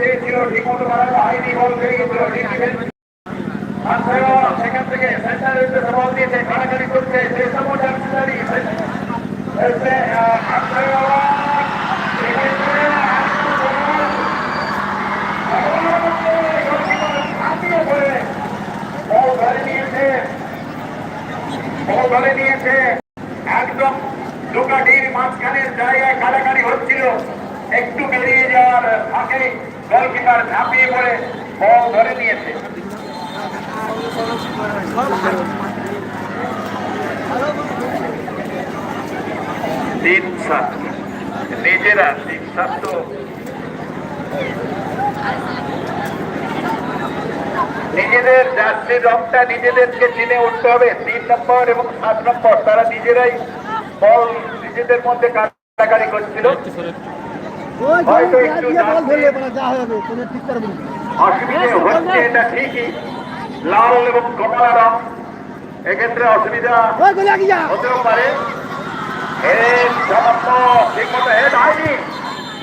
চেয়েছিল ঠিকমতো করা পারেনি বল পেয়েছিল সেখান একদম দুকাটির মাঝখানের জায়গায় কাড়াকাড়ি হচ্ছিল একটু বেরিয়ে যাওয়ার ফাঁকে গোলকিপার ঝাঁপিয়ে পড়ে, বল ধরে নিয়েছে। নিজেরা তিন সাত তো। নিজেদের জার্সির রংটা নিজেদেরকে চিনে উঠতে হবে। তিন নম্বর এবং সাত নম্বর, তারা নিজেরাই বল নিজেদের মধ্যে কাটাকাটি করছিল। হয়তো একটু অসুবিধে হচ্ছে এটা ঠিকই। লাল এবং কমলা রং এক্ষেত্রে অসুবিধা হতেও পারে। হেড সামান্য ঠিক হেড হয়নি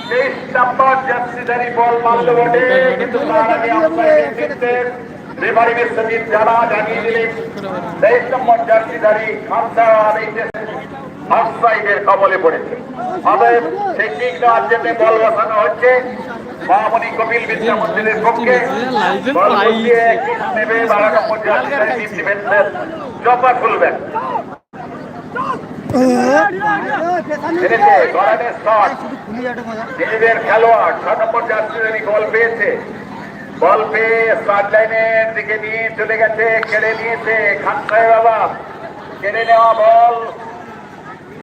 তেইশ নম্বর জার্সিধারী বল মারল বটে। কিন্তু তার আগে রেফারি জানিয়ে দিলেন। তেইশ নম্বর জার্সিধারী খামসা অফসাইডের কবলে পড়েছে। অতএব টেকনিক দেওয়ার জন্য বল বসানো হচ্ছে। মহামণি কপিল বিদ্যা মন্দিরের পক্ষে নেবে খুলবেন। খেলোয়াড়, ছ নম্বর পেয়েছে। দিকে নিয়ে চলে গেছে, কেড়ে নিয়েছে খান সাহেব বাবা কেড়ে নেওয়া বল